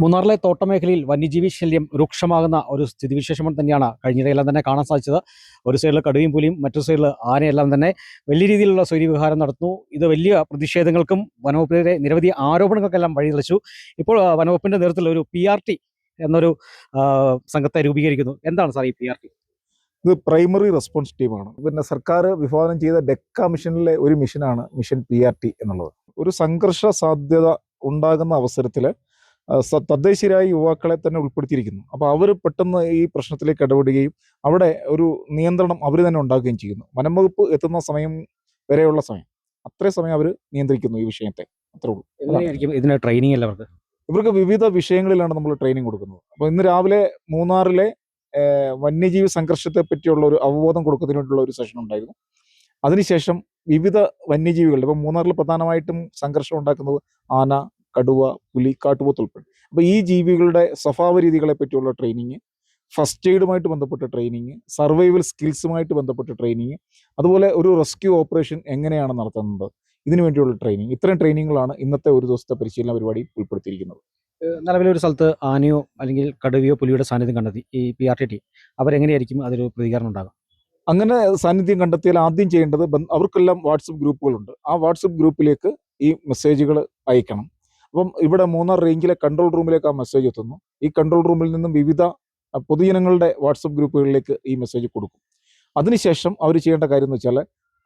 മൂന്നാറിലെ തോട്ടമേഖലയിൽ വന്യജീവി ശല്യം രൂക്ഷമാകുന്ന ഒരു സ്ഥിതിവിശേഷം തന്നെയാണ് കഴിഞ്ഞിടയെല്ലാം തന്നെ കാണാൻ സാധിച്ചത്. ഒരു സൈഡിൽ കടുവയും പുലിയും മറ്റൊരു സൈഡിൽ ആനയെല്ലാം തന്നെ വലിയ രീതിയിലുള്ള സ്വൈര്യവിഹാരം നടത്തുന്നു. ഇത് വലിയ പ്രതിഷേധങ്ങൾക്കും വനവകുപ്പിനെതിരെ നിരവധി ആരോപണങ്ങൾക്കെല്ലാം വഴിതെളിച്ചു. ഇപ്പോൾ വനവകുപ്പിന്റെ നേതൃത്വത്തിൽ ഒരു പി ആർ ടി എന്നൊരു സംഘത്തെ രൂപീകരിക്കുന്നു. എന്താണ് സാർ ഈ പി ആർ ടി ഇത് പ്രൈമറി റെസ്പോൺസ് ടീമാണ്. പിന്നെ സർക്കാർ വിഭാവനം ചെയ്ത ഡെക്ക മിഷനിലെ ഒരു മിഷനാണ് മിഷൻ പി ആർ ടി എന്നുള്ളത്. ഒരു സംഘർഷ സാധ്യത ഉണ്ടാകുന്ന അവസരത്തിൽ തദ്ദേശീയരായ യുവാക്കളെ തന്നെ ഉൾപ്പെടുത്തിയിരിക്കുന്നു. അപ്പോൾ അവർ പെട്ടെന്ന് ഈ പ്രശ്നത്തിലേക്ക് ഇടപെടുകയും അവിടെ ഒരു നിയന്ത്രണം അവർ തന്നെ ഉണ്ടാക്കുകയും ചെയ്യുന്നു. വനം വകുപ്പ് എത്തുന്ന സമയം വരെയുള്ള സമയം. അത്രയും സമയം അവർ നിയന്ത്രിക്കുന്നു ഈ വിഷയത്തെ. അത്രേ ഉള്ളൂ. ഇതിന് ട്രെയിനിങ് അല്ല അവർക്ക്? ഇവർക്ക് വിവിധ വിഷയങ്ങളിലാണ് നമ്മൾ ട്രെയിനിങ് കൊടുക്കുന്നത്. അപ്പോൾ ഇന്ന് രാവിലെ മൂന്നാറിലെ വന്യജീവി സംഘർഷത്തെ പറ്റിയുള്ള ഒരു അവബോധം കൊടുക്കുന്നതിന് വേണ്ടിയുള്ള ഒരു സെഷൻ ഉണ്ടായിരുന്നു. അതിനുശേഷം വിവിധ വന്യജീവികളുടെ ഇപ്പം മൂന്നാറിൽ പ്രധാനമായിട്ടും സംഘർഷം ഉണ്ടാക്കുന്നത് ആന കടുവ പുലി കാട്ടുപോത്ത് ഉൾപ്പെടെ. അപ്പോൾ ഈ ജീവികളുടെ സ്വഭാവ രീതികളെ പറ്റിയുള്ള ട്രെയിനിങ് ഫസ്റ്റ് എയ്ഡുമായിട്ട് ബന്ധപ്പെട്ട ട്രെയിനിങ് സർവൈവൽ സ്കിൽസുമായിട്ട് ബന്ധപ്പെട്ട ട്രെയിനിങ് അതുപോലെ ഒരു റെസ്ക്യൂ ഓപ്പറേഷൻ എങ്ങനെയാണ് നടത്തുന്നത്? ഇതിനു വേണ്ടിയുള്ള ട്രെയിനിങ് ഇത്തരം ട്രെയിനിങ്ങുകളാണ് ഇന്നത്തെ ഒരു ദിവസത്തെ പരിശീലന പരിപാടി ഉൾപ്പെടുത്തിയിരിക്കുന്നത്. നിലവിലൊരു സ്ഥലത്ത് ആനയോ അല്ലെങ്കിൽ കടുവയോ പുലിയുടെ സാന്നിധ്യം കണ്ടെത്തി ഈ പി ആർ ടി ടി അവരെങ്ങനെയായിരിക്കും അതൊരു പ്രതികരണം ഉണ്ടാകും അങ്ങനെ സാന്നിധ്യം കണ്ടെത്തിയാൽ ആദ്യം ചെയ്യേണ്ടത് അവർക്കെല്ലാം വാട്സപ്പ് ഗ്രൂപ്പുകളുണ്ട്. ആ വാട്സപ്പ് ഗ്രൂപ്പിലേക്ക് ഈ മെസ്സേജുകൾ അയക്കണം. അപ്പം ഇവിടെ മൂന്നാർ റേഞ്ചിലെ കൺട്രോൾ റൂമിലേക്ക് ആ മെസ്സേജ് എത്തുന്നു. ഈ കൺട്രോൾ റൂമിൽ നിന്നും വിവിധ പൊതുജനങ്ങളുടെ വാട്സപ്പ് ഗ്രൂപ്പുകളിലേക്ക് ഈ മെസ്സേജ് കൊടുക്കും. അതിനുശേഷം അവർ ചെയ്യേണ്ട കാര്യം എന്ന് വെച്ചാൽ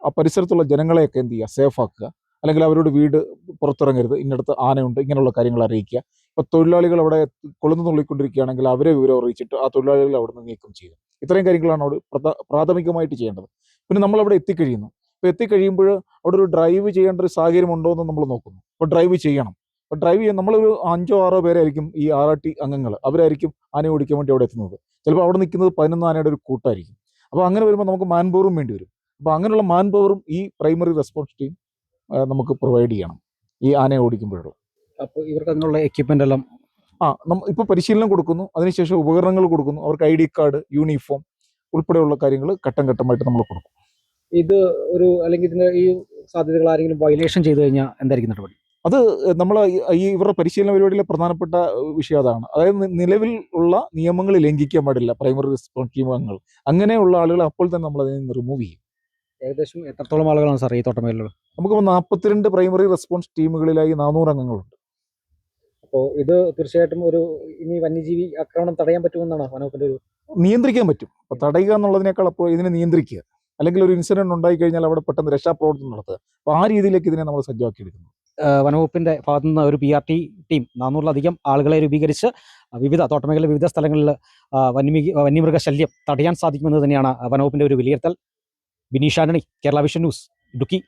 ആ പരിസരത്തുള്ള ജനങ്ങളെയൊക്കെ എന്ത് ചെയ്യുക? സേഫ് ആക്കുക. അല്ലെങ്കിൽ അവരോട് വീട് പുറത്തിറങ്ങരുത്. ഇന്നടത്ത് ആനയുണ്ട്. ഇങ്ങനെയുള്ള കാര്യങ്ങൾ അറിയിക്കുക. ഇപ്പോൾ തൊഴിലാളികൾ അവിടെ കൊളുന്നു നുള്ളിക്കൊണ്ടിരിക്കുകയാണെങ്കിൽ അവരെ വിവരം അറിയിച്ചിട്ട് ആ തൊഴിലാളികൾ അവിടെ നിന്ന് നീക്കം ചെയ്യുക. ഇത്രയും കാര്യങ്ങളാണ് അവിടെ പ്രാഥമികമായിട്ട് ചെയ്യേണ്ടത്. പിന്നെ നമ്മൾ അവിടെ എത്തിക്കഴിയുന്നു. ഇപ്പോൾ എത്തിക്കഴിയുമ്പോൾ അവിടെ ഒരു ഡ്രൈവ് ചെയ്യേണ്ട ഒരു സാഹചര്യം ഉണ്ടോ എന്ന് നമ്മൾ നോക്കുന്നു. അപ്പോൾ ഡ്രൈവ് ചെയ്യണം. അപ്പോൾ ഡ്രൈവ് ചെയ്യാൻ നമ്മളൊരു അഞ്ചോ ആറോ പേരായിരിക്കും ഈ ആർ ആർ ടി അംഗങ്ങൾ അവരായിരിക്കും ആനയെ ഓടിക്കാൻ വേണ്ടി അവിടെ എത്തുന്നത്. ചിലപ്പോൾ അവിടെ നിൽക്കുന്നത് പതിനൊന്ന് ആനയുടെ ഒരു കൂട്ടായിരിക്കും. അപ്പോൾ അങ്ങനെ വരുമ്പോൾ നമുക്ക് മാൻ പവറും വേണ്ടി വരും. അപ്പോൾ അങ്ങനെയുള്ള മാൻ പവറും ഈ പ്രൈമറി റെസ്പോൺസ് ടീം നമുക്ക് പ്രൊവൈഡ് ചെയ്യണം ഈ ആനയെ ഓടിക്കുമ്പോഴുള്ള. അപ്പോൾ ഇവർക്ക് അതിനുള്ള എക്യുപ്മെന്റ് എല്ലാം ആ നമ്മൾ ഇപ്പോൾ പരിശീലനം കൊടുക്കുന്നു. അതിനുശേഷം ഉപകരണങ്ങൾ കൊടുക്കുന്നു. അവർക്ക് ഐ ഡി കാർഡ് യൂണിഫോം ഉൾപ്പെടെയുള്ള കാര്യങ്ങൾ ഘട്ടം ഘട്ടമായിട്ട് നമ്മൾ കൊടുക്കും. ഇത് ഒരു അല്ലെങ്കിൽ ഇതിന്റെ ഈ സാധ്യതകൾ ആരെങ്കിലും വയലേഷൻ ചെയ്തു കഴിഞ്ഞാൽ എന്തായിരിക്കും നടപടി? അത് നമ്മൾ ഈ ഇവരുടെ പരിശീലന പരിപാടിയിലെ പ്രധാനപ്പെട്ട വിഷയം അതാണ്. അതായത് നിലവിൽ ഉള്ള നിയമങ്ങൾ ലംഘിക്കാൻ പാടില്ല പ്രൈമറി റെസ്പോൺസ് നിയമങ്ങൾ. അങ്ങനെയുള്ള ആളുകൾ അപ്പോൾ തന്നെ നമ്മൾ അതിനെ നിന്ന് റിമൂവ് ചെയ്യും. ഏകദേശം എത്രത്തോളം ആളുകളാണ് സാർ ഈ തോട്ടമേലുള്ളത് നമുക്കിപ്പോൾ നാൽപ്പത്തിരണ്ട് പ്രൈമറി റെസ്പോൺസ് ടീമുകളിലായി നാനൂറ് അംഗങ്ങളുണ്ട് അപ്പോൾ ഇത് തീർച്ചയായിട്ടും ഒരു ഇനി വന്യജീവി ആക്രമണം തടയാൻ പറ്റുമെന്നാണ് മനോഹരന്റെ ഒരു നിയന്ത്രിക്കാൻ പറ്റും. അപ്പോൾ തടയുക എന്നുള്ളതിനേക്കാൾ അപ്പോൾ ഇതിനെ നിയന്ത്രിക്കുക. അല്ലെങ്കിൽ ഒരു ഇൻസിഡന്റ് ഉണ്ടായി കഴിഞ്ഞാൽ അവിടെ പെട്ടെന്ന് രക്ഷാപ്രവർത്തനം നടത്തുക. അപ്പോൾ ആ രീതിയിലേക്ക് ഇതിനെ നമ്മൾ സജ്ജമാക്കി എടുക്കുന്നു വനവകുപ്പിന്റെ ഭാഗത്തു നിന്ന് ഒരു പി ആർ ടി ടീം നാനൂറിലധികം ആളുകളെ രൂപീകരിച്ച് വിവിധ തോട്ടമേഖല വിവിധ സ്ഥലങ്ങളിൽ വന്യമിക വന്യമൃഗ ശല്യം തടയാൻ സാധിക്കുമെന്ന് തന്നെയാണ് വനവകുപ്പിന്റെ ഒരു വിലയിരുത്തൽ. Bineesh Antony Kerala vision news Idukki.